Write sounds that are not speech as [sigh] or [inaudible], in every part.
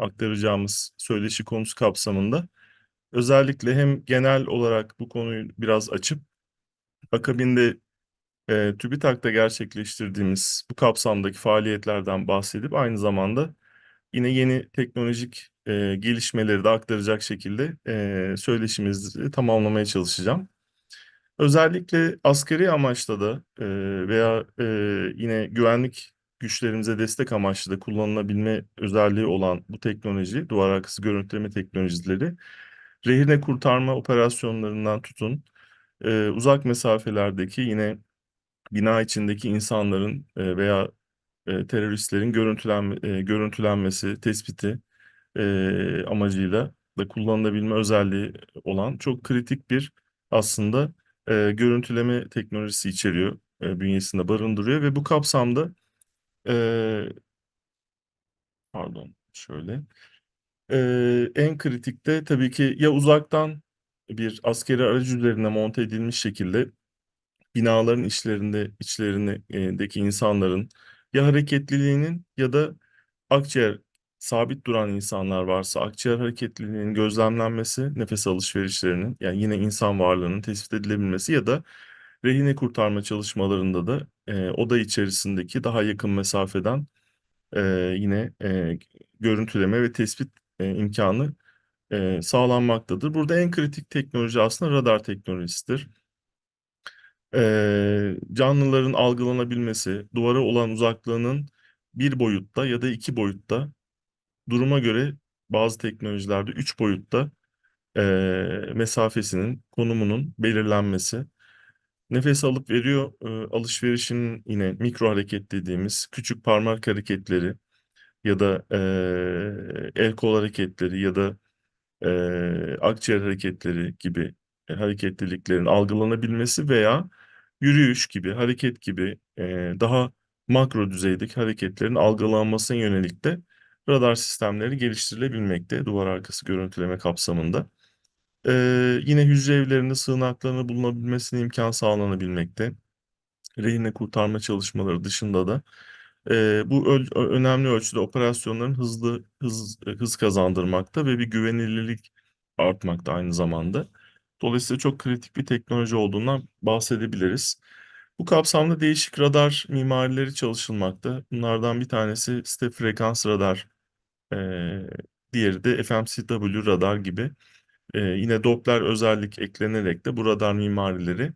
aktaracağımız söyleşi konusu kapsamında özellikle hem genel olarak bu konuyu biraz açıp akabinde e, TÜBİTAK'ta gerçekleştirdiğimiz bu kapsamdaki faaliyetlerden bahsedip aynı zamanda yine yeni teknolojik e, gelişmeleri de aktaracak şekilde e, söyleşimizi tamamlamaya çalışacağım. Özellikle askeri amaçla da e, veya e, yine güvenlik güçlerimize destek amaçlı da kullanılabilme özelliği olan bu teknoloji, duvar arkası görüntüleme teknolojileri, rehine kurtarma operasyonlarından tutun, e, uzak mesafelerdeki yine bina içindeki insanların e, veya e, teröristlerin görüntülenme, e, görüntülenmesi, tespiti e, amacıyla da kullanılabilme özelliği olan çok kritik bir aslında e, görüntüleme teknolojisi içeriyor, e, bünyesinde barındırıyor ve bu kapsamda e, pardon şöyle. E, en kritikte tabii ki ya uzaktan bir askeri aracı üzerine monte edilmiş şekilde binaların içlerinde içlerindeki insanların ya hareketliliğinin ya da akciğer sabit duran insanlar varsa akciğer hareketliliğinin gözlemlenmesi, nefes alışverişlerinin yani yine insan varlığının tespit edilebilmesi ya da rehine kurtarma çalışmalarında da e, oda içerisindeki daha yakın mesafeden e, yine e, görüntüleme ve tespit e, imkanı e, sağlanmaktadır. Burada en kritik teknoloji aslında radar teknolojisidir. E, canlıların algılanabilmesi, duvara olan uzaklığının bir boyutta ya da iki boyutta duruma göre bazı teknolojilerde üç boyutta e, mesafesinin, konumunun belirlenmesi. Nefes alıp veriyor e, alışverişinin yine mikro hareket dediğimiz küçük parmak hareketleri ya da e, el kol hareketleri ya da e, akciğer hareketleri gibi e, hareketliliklerin algılanabilmesi veya yürüyüş gibi, hareket gibi e, daha makro düzeydeki hareketlerin algılanmasına yönelik de radar sistemleri geliştirilebilmekte duvar arkası görüntüleme kapsamında. E, yine hücre evlerinde sığınaklarını bulunabilmesine imkan sağlanabilmekte. Rehine kurtarma çalışmaları dışında da e, bu öl- önemli ölçüde operasyonların hızlı hız hız kazandırmakta ve bir güvenilirlik artmakta aynı zamanda. Dolayısıyla çok kritik bir teknoloji olduğundan bahsedebiliriz. Bu kapsamda değişik radar mimarileri çalışılmakta. Bunlardan bir tanesi step frekans radar, e, diğeri de FMCW radar gibi. E, yine Doppler özellik eklenerek de bu radar mimarileri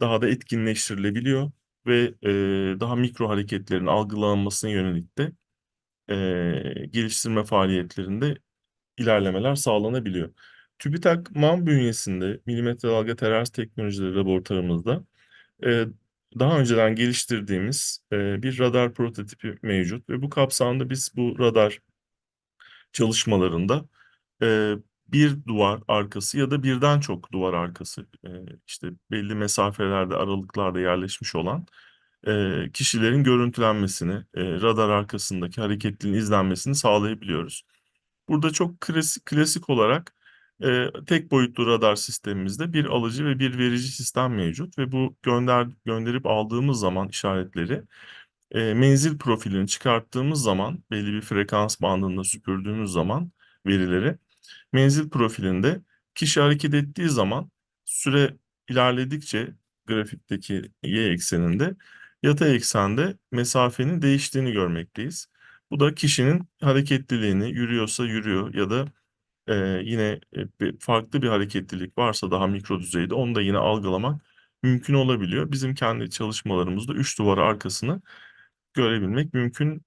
daha da etkinleştirilebiliyor ve e, daha mikro hareketlerin algılanmasına yönelik de e, geliştirme faaliyetlerinde ilerlemeler sağlanabiliyor. TÜBİTAK MAN bünyesinde milimetre dalga terazi teknolojileri laboratuvarımızda e, daha önceden geliştirdiğimiz e, bir radar prototipi mevcut ve bu kapsamda biz bu radar çalışmalarında e, bir duvar arkası ya da birden çok duvar arkası e, işte belli mesafelerde aralıklarda yerleşmiş olan e, kişilerin görüntülenmesini, e, radar arkasındaki hareketliliğin izlenmesini sağlayabiliyoruz. Burada çok klasik, klasik olarak e, tek boyutlu radar sistemimizde bir alıcı ve bir verici sistem mevcut ve bu gönder gönderip aldığımız zaman işaretleri e, menzil profilini çıkarttığımız zaman belli bir frekans bandında süpürdüğümüz zaman verileri menzil profilinde kişi hareket ettiği zaman süre ilerledikçe grafikteki y ekseninde yatay eksende mesafenin değiştiğini görmekteyiz. Bu da kişinin hareketliliğini yürüyorsa yürüyor ya da e, yine e, farklı bir hareketlilik varsa daha mikro düzeyde onu da yine algılamak mümkün olabiliyor. Bizim kendi çalışmalarımızda üç duvar arkasını görebilmek mümkün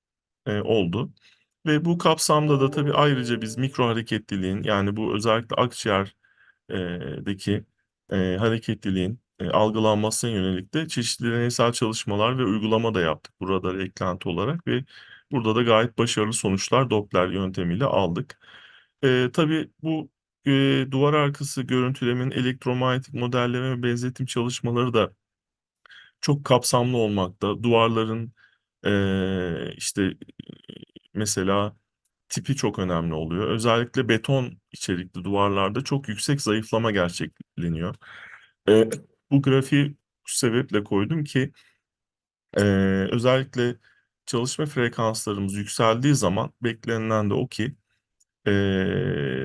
e, oldu. Ve bu kapsamda da tabii ayrıca biz mikro hareketliliğin yani bu özellikle akciğerdeki e, hareketliliğin e, algılanmasına yönelik de çeşitli deneysel çalışmalar ve uygulama da yaptık burada eklenti olarak ve burada da gayet başarılı sonuçlar Doppler yöntemiyle aldık. E, tabii bu e, duvar arkası görüntülemenin elektromanyetik modelleme ve benzetim çalışmaları da çok kapsamlı olmakta. Duvarların e, işte mesela tipi çok önemli oluyor. Özellikle beton içerikli duvarlarda çok yüksek zayıflama gerçekleniyor. E, bu grafiği bu sebeple koydum ki e, özellikle çalışma frekanslarımız yükseldiği zaman beklenilen de o ki e,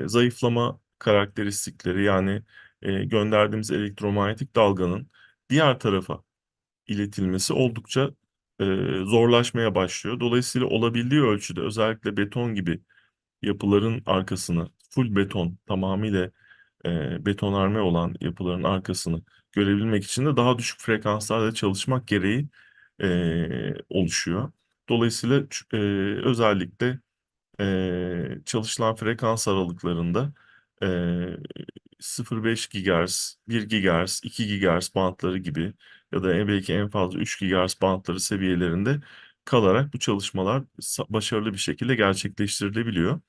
zayıflama karakteristikleri yani e, gönderdiğimiz elektromanyetik dalganın diğer tarafa iletilmesi oldukça zorlaşmaya başlıyor. Dolayısıyla olabildiği ölçüde özellikle beton gibi yapıların arkasını, full beton, tamamıyla e, betonarme olan yapıların arkasını görebilmek için de daha düşük frekanslarda çalışmak gereği e, oluşuyor. Dolayısıyla e, özellikle e, çalışılan frekans aralıklarında e, 0.5 GHz, 1 GHz, 2 GHz bantları gibi ya da belki en fazla 3 GHz bantları seviyelerinde kalarak bu çalışmalar başarılı bir şekilde gerçekleştirilebiliyor.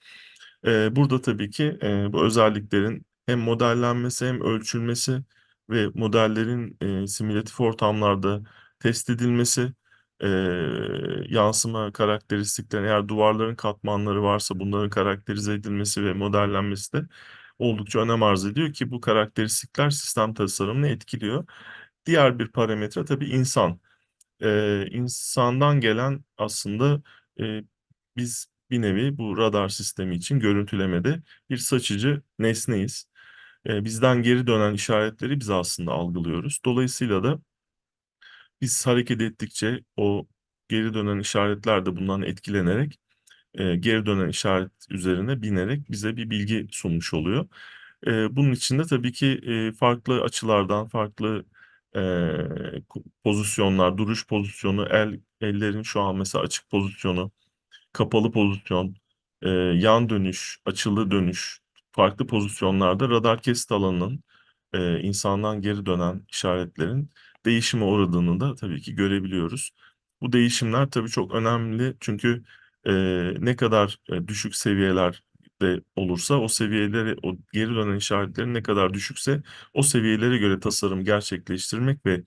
Burada tabii ki bu özelliklerin hem modellenmesi hem ölçülmesi ve modellerin simülatif ortamlarda test edilmesi, yansıma karakteristikleri, eğer duvarların katmanları varsa bunların karakterize edilmesi ve modellenmesi de oldukça önem arz ediyor ki bu karakteristikler sistem tasarımını etkiliyor. Diğer bir parametre tabii insan e, insandan gelen aslında e, biz bir nevi bu radar sistemi için görüntülemede bir saçıcı nesneyiz. E, bizden geri dönen işaretleri biz aslında algılıyoruz. Dolayısıyla da biz hareket ettikçe o geri dönen işaretler de bundan etkilenerek e, geri dönen işaret üzerine binerek bize bir bilgi sunmuş oluyor. E, bunun için de tabii ki e, farklı açılardan, farklı e, pozisyonlar, duruş pozisyonu, el ellerin şu an mesela açık pozisyonu, kapalı pozisyon, e, yan dönüş, açılı dönüş, farklı pozisyonlarda radar kesit alanının e, insandan geri dönen işaretlerin değişime uğradığını da tabii ki görebiliyoruz. Bu değişimler tabii çok önemli çünkü e, ne kadar e, düşük seviyelerde olursa o seviyeleri, o geri dönen işaretlerin ne kadar düşükse o seviyelere göre tasarım gerçekleştirmek ve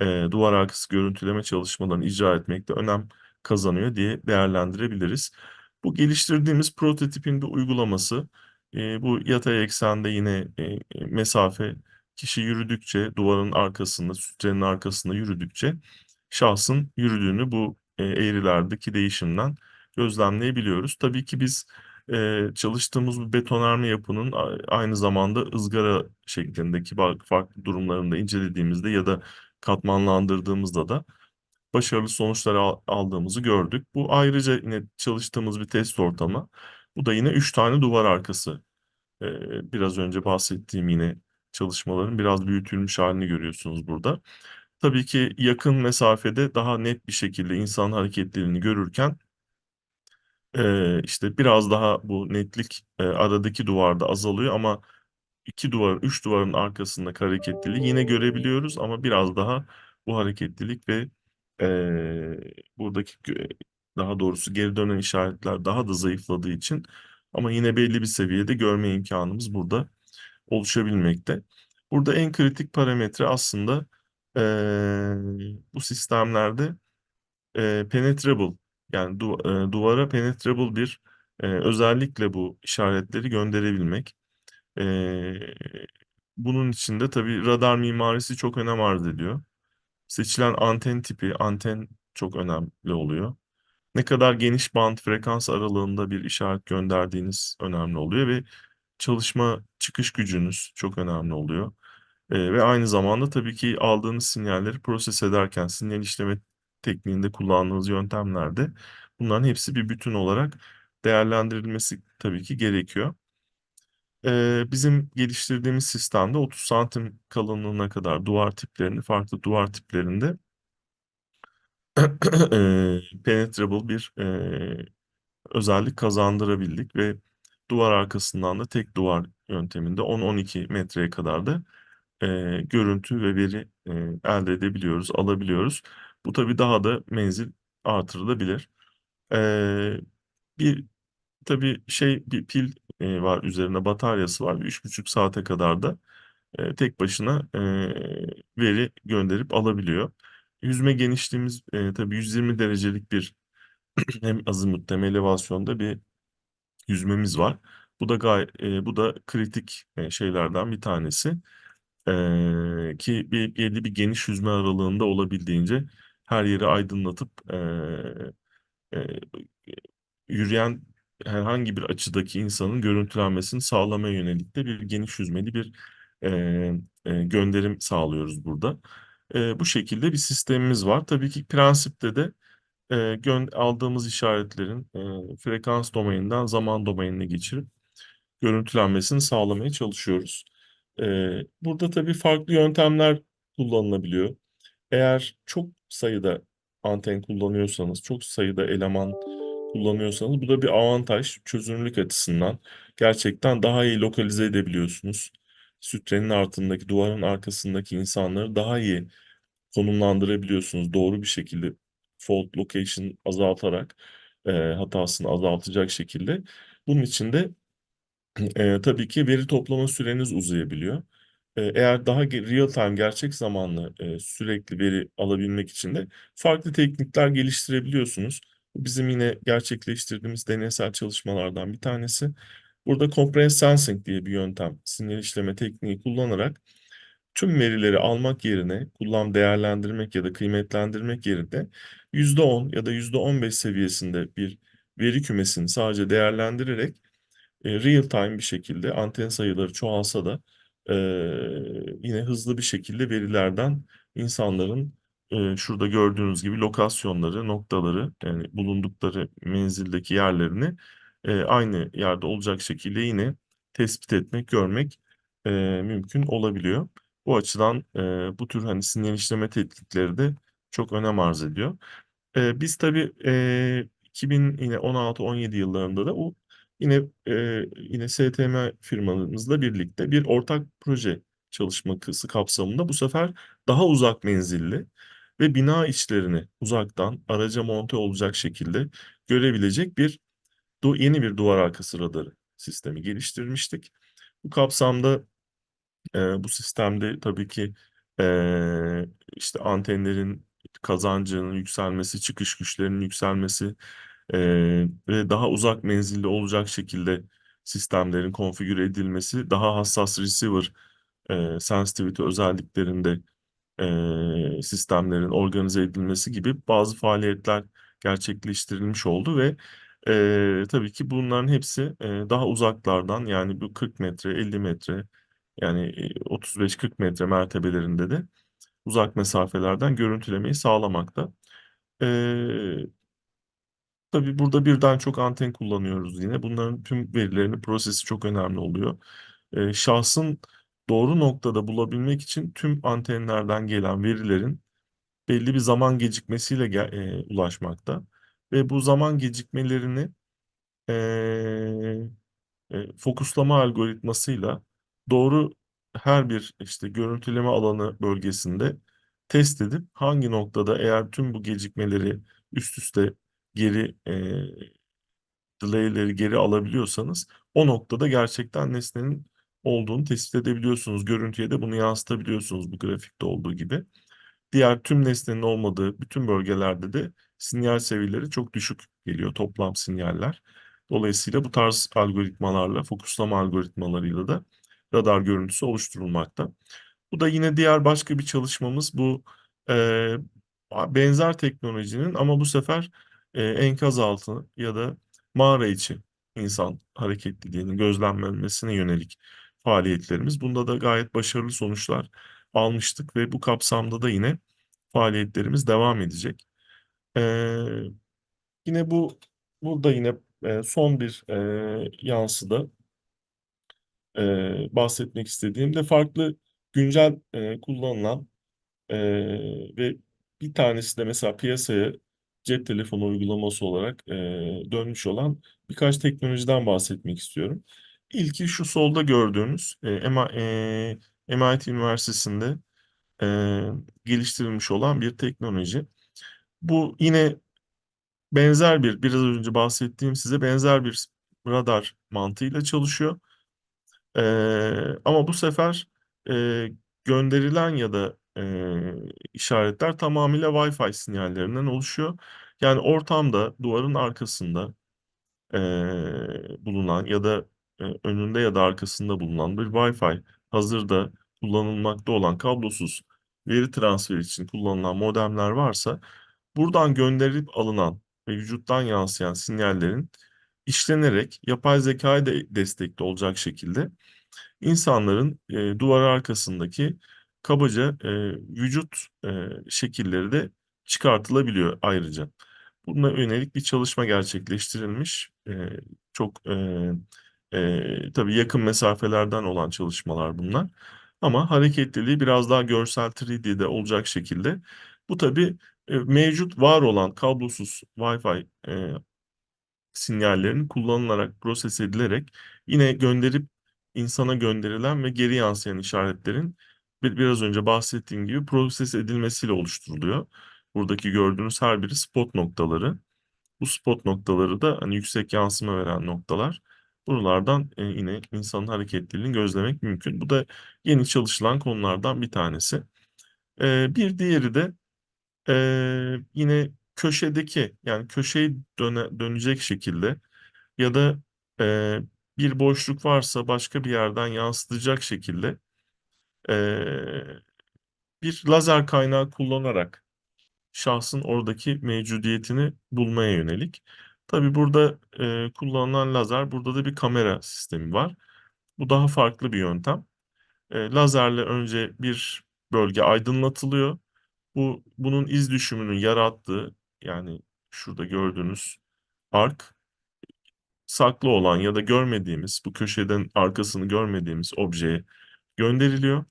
e, duvar arkası görüntüleme çalışmalarını icra etmekte önem kazanıyor diye değerlendirebiliriz. Bu geliştirdiğimiz prototipin bir uygulaması. E, bu yatay eksende yine e, e, mesafe kişi yürüdükçe duvarın arkasında, sütrenin arkasında yürüdükçe şahsın yürüdüğünü bu e, eğrilerdeki değişimden gözlemleyebiliyoruz. Tabii ki biz e, çalıştığımız bu betonarme yapının aynı zamanda ızgara şeklindeki farklı durumlarında incelediğimizde ya da katmanlandırdığımızda da başarılı sonuçlar al- aldığımızı gördük. Bu ayrıca yine çalıştığımız bir test ortamı. Bu da yine üç tane duvar arkası. Ee, biraz önce bahsettiğim yine çalışmaların biraz büyütülmüş halini görüyorsunuz burada. Tabii ki yakın mesafede daha net bir şekilde insan hareketliliğini görürken e, işte biraz daha bu netlik e, aradaki duvarda azalıyor ama iki duvarın, üç duvarın arkasındaki hareketliliği yine görebiliyoruz ama biraz daha bu hareketlilik ve eee, buradaki daha doğrusu geri dönen işaretler daha da zayıfladığı için ama yine belli bir seviyede görme imkanımız burada oluşabilmekte. Burada en kritik parametre aslında eee, bu sistemlerde eee, penetrable yani du- eee, duvara penetrable bir eee, özellikle bu işaretleri gönderebilmek. Ee, bunun için de tabii radar mimarisi çok önem arz ediyor. Seçilen anten tipi, anten çok önemli oluyor. Ne kadar geniş band frekans aralığında bir işaret gönderdiğiniz önemli oluyor ve çalışma çıkış gücünüz çok önemli oluyor. Ee, ve aynı zamanda tabii ki aldığınız sinyalleri proses ederken sinyal işleme tekniğinde kullandığınız yöntemlerde bunların hepsi bir bütün olarak değerlendirilmesi tabii ki gerekiyor. Ee, bizim geliştirdiğimiz sistemde 30 santim kalınlığına kadar duvar tiplerini, farklı duvar tiplerinde [clears throat] penetrable bir eee, özellik kazandırabildik ve duvar arkasından da tek duvar yönteminde 10-12 metreye kadar da eee, görüntü ve veri eee, elde edebiliyoruz, alabiliyoruz. Bu tabii daha da menzil artırılabilir. Eee, bir tabii şey bir pil e, var üzerine bataryası var. Üç buçuk saate kadar da e, tek başına e, veri gönderip alabiliyor. Yüzme genişliğimiz e, tabii 120 derecelik bir [clears throat] hem azimut hem elevasyonda bir yüzmemiz var. Bu da gay e, bu da kritik e, şeylerden bir tanesi. E, ki bir belli bir geniş yüzme aralığında olabildiğince her yeri aydınlatıp e, e, yürüyen herhangi bir açıdaki insanın görüntülenmesini sağlamaya yönelik de bir geniş yüzmeli bir e, e, gönderim sağlıyoruz burada. E, bu şekilde bir sistemimiz var. Tabii ki prensipte de e, gö- aldığımız işaretlerin e, frekans domaininden zaman domainine geçirip görüntülenmesini sağlamaya çalışıyoruz. E, burada tabii farklı yöntemler kullanılabiliyor. Eğer çok sayıda anten kullanıyorsanız, çok sayıda eleman kullanıyorsanız bu da bir avantaj çözünürlük açısından. Gerçekten daha iyi lokalize edebiliyorsunuz. Sütrenin altındaki, duvarın arkasındaki insanları daha iyi konumlandırabiliyorsunuz. Doğru bir şekilde fault location azaltarak e, hatasını azaltacak şekilde. Bunun için de e, tabii ki veri toplama süreniz uzayabiliyor. Eğer daha real time gerçek zamanlı sürekli veri alabilmek için de farklı teknikler geliştirebiliyorsunuz. Bizim yine gerçekleştirdiğimiz deneysel çalışmalardan bir tanesi. Burada comprehensive sensing diye bir yöntem, sinyal işleme tekniği kullanarak tüm verileri almak yerine kullan değerlendirmek ya da kıymetlendirmek yerine %10 ya da %15 seviyesinde bir veri kümesini sadece değerlendirerek real time bir şekilde anten sayıları çoğalsa da e, yine hızlı bir şekilde verilerden insanların e, şurada gördüğünüz gibi lokasyonları, noktaları yani bulundukları menzildeki yerlerini e, aynı yerde olacak şekilde yine tespit etmek, görmek e, mümkün olabiliyor. Bu açıdan e, bu tür hani sinyal işleme teknikleri de çok önem arz ediyor. E, biz tabii e, 2000 yine 16-17 yıllarında da Yine e, yine STM firmamızla birlikte bir ortak proje çalışması kapsamında bu sefer daha uzak menzilli ve bina içlerini uzaktan araca monte olacak şekilde görebilecek bir yeni bir duvar arkası radarı sistemi geliştirmiştik. Bu kapsamda e, bu sistemde tabii ki e, işte antenlerin kazancının yükselmesi, çıkış güçlerinin yükselmesi e, ve daha uzak menzilli olacak şekilde sistemlerin konfigüre edilmesi, daha hassas receiver e, sensitivity özelliklerinde e, sistemlerin organize edilmesi gibi bazı faaliyetler gerçekleştirilmiş oldu ve e, tabii ki bunların hepsi e, daha uzaklardan yani bu 40 metre, 50 metre yani e, 35-40 metre mertebelerinde de uzak mesafelerden görüntülemeyi sağlamakta. E, tabii burada birden çok anten kullanıyoruz yine. Bunların tüm verilerini prosesi çok önemli oluyor. E, şahsın doğru noktada bulabilmek için tüm antenlerden gelen verilerin belli bir zaman gecikmesiyle e, ulaşmakta. Ve bu zaman gecikmelerini e, e, fokuslama algoritmasıyla doğru her bir işte görüntüleme alanı bölgesinde test edip hangi noktada eğer tüm bu gecikmeleri üst üste geri e, delay'leri geri alabiliyorsanız o noktada gerçekten nesnenin olduğunu tespit edebiliyorsunuz. Görüntüye de bunu yansıtabiliyorsunuz bu grafikte olduğu gibi. Diğer tüm nesnenin olmadığı bütün bölgelerde de sinyal seviyeleri çok düşük geliyor toplam sinyaller. Dolayısıyla bu tarz algoritmalarla, fokuslama algoritmalarıyla da radar görüntüsü oluşturulmakta. Bu da yine diğer başka bir çalışmamız bu e, benzer teknolojinin ama bu sefer e, enkaz altı ya da mağara içi insan hareketliliğinin gözlemlenmesine yönelik faaliyetlerimiz. Bunda da gayet başarılı sonuçlar almıştık ve bu kapsamda da yine faaliyetlerimiz devam edecek. Ee, yine bu burada yine e, son bir e, yansıda e, bahsetmek istediğim de farklı güncel e, kullanılan e, ve bir tanesi de mesela piyasaya cep telefonu uygulaması olarak e, dönmüş olan birkaç teknolojiden bahsetmek istiyorum. İlki şu solda gördüğünüz e, e, MIT Üniversitesi'nde e, geliştirilmiş olan bir teknoloji. Bu yine benzer bir, biraz önce bahsettiğim size benzer bir radar mantığıyla çalışıyor. E, ama bu sefer e, gönderilen ya da e, işaretler tamamıyla Wi-Fi sinyallerinden oluşuyor. Yani ortamda, duvarın arkasında e, bulunan ya da e, önünde ya da arkasında bulunan bir Wi-Fi hazırda kullanılmakta olan kablosuz veri transferi için kullanılan modemler varsa buradan gönderilip alınan ve vücuttan yansıyan sinyallerin işlenerek yapay zekâya da destekli olacak şekilde insanların e, duvar arkasındaki kabaca e, vücut e, şekilleri de çıkartılabiliyor ayrıca. Buna yönelik bir çalışma gerçekleştirilmiş. E, çok e, e, tabii yakın mesafelerden olan çalışmalar bunlar. Ama hareketliliği biraz daha görsel 3D'de olacak şekilde. Bu tabii e, mevcut var olan kablosuz Wi-Fi e, sinyallerinin kullanılarak, proses edilerek yine gönderip insana gönderilen ve geri yansıyan işaretlerin bir, biraz önce bahsettiğim gibi proses edilmesiyle oluşturuluyor. Buradaki gördüğünüz her biri spot noktaları. Bu spot noktaları da hani yüksek yansıma veren noktalar. Buralardan e, yine insanın hareketliliğini gözlemek mümkün. Bu da yeni çalışılan konulardan bir tanesi. E, bir diğeri de e, yine köşedeki yani köşeyi döne, dönecek şekilde ya da bir boşluk varsa başka bir yerden yansıtacak şekilde bir lazer kaynağı kullanarak şahsın oradaki mevcudiyetini bulmaya yönelik. Tabii burada e, kullanılan lazer, burada da bir kamera sistemi var. Bu daha farklı bir yöntem. E, lazerle önce bir bölge aydınlatılıyor. Bu bunun iz düşümünün yarattığı yani şurada gördüğünüz ark saklı olan ya da görmediğimiz bu köşeden arkasını görmediğimiz objeye gönderiliyor.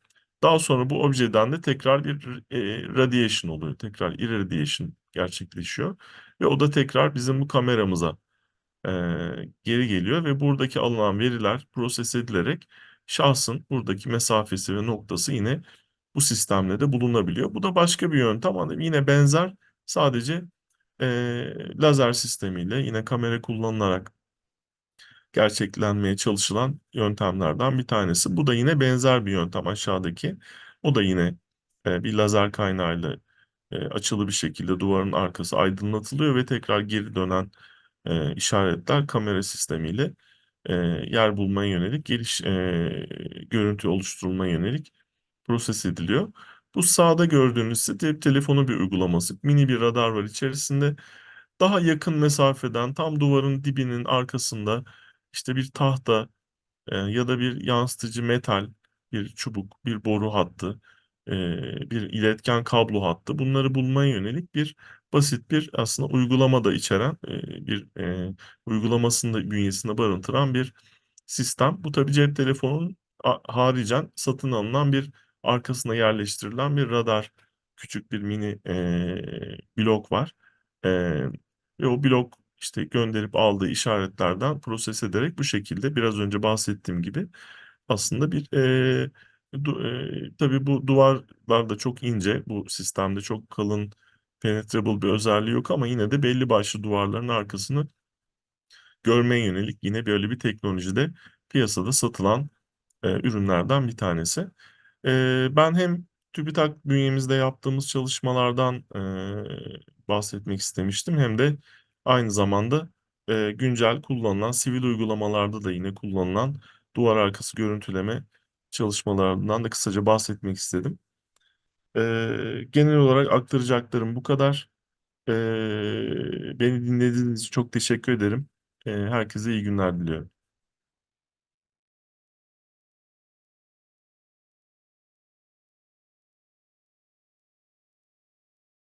Daha sonra bu objeden de tekrar bir e, radiation oluyor. Tekrar irradiation gerçekleşiyor. Ve o da tekrar bizim bu kameramıza e, geri geliyor ve buradaki alınan veriler proses edilerek şahsın buradaki mesafesi ve noktası yine bu sistemle de bulunabiliyor. Bu da başka bir yöntem ama yine benzer sadece e, lazer sistemiyle yine kamera kullanılarak gerçeklenmeye çalışılan yöntemlerden bir tanesi. Bu da yine benzer bir yöntem aşağıdaki. O da yine e, bir lazer kaynağıyla e, açılı bir şekilde duvarın arkası aydınlatılıyor ve tekrar geri dönen e, işaretler kamera sistemiyle e, yer bulmaya yönelik geliş e, görüntü oluşturulmaya yönelik proses ediliyor. Bu sağda gördüğünüz cep telefonu bir uygulaması. Mini bir radar var içerisinde. Daha yakın mesafeden tam duvarın dibinin arkasında işte bir tahta e, ya da bir yansıtıcı metal, bir çubuk, bir boru hattı, e, bir iletken kablo hattı bunları bulmaya yönelik bir basit bir aslında uygulama da içeren e, bir e, uygulamasını da bünyesinde barındıran bir sistem. Bu tabii cep telefonunun haricen satın alınan bir arkasına yerleştirilen bir radar küçük bir mini e, blok var. E, ve o blok işte gönderip aldığı işaretlerden proses ederek bu şekilde biraz önce bahsettiğim gibi aslında bir e, du, e, tabii bu duvarlar da çok ince bu sistemde çok kalın penetrable bir özelliği yok ama yine de belli başlı duvarların arkasını görmeye yönelik yine böyle bir teknolojide piyasada satılan e, ürünlerden bir tanesi. E, ben hem TÜBİTAK bünyemizde yaptığımız çalışmalardan e, bahsetmek istemiştim hem de aynı zamanda e, güncel kullanılan sivil uygulamalarda da yine kullanılan duvar arkası görüntüleme çalışmalarından da kısaca bahsetmek istedim. E, genel olarak aktaracaklarım bu kadar. E, beni dinlediğiniz için çok teşekkür ederim. E, herkese iyi günler diliyorum.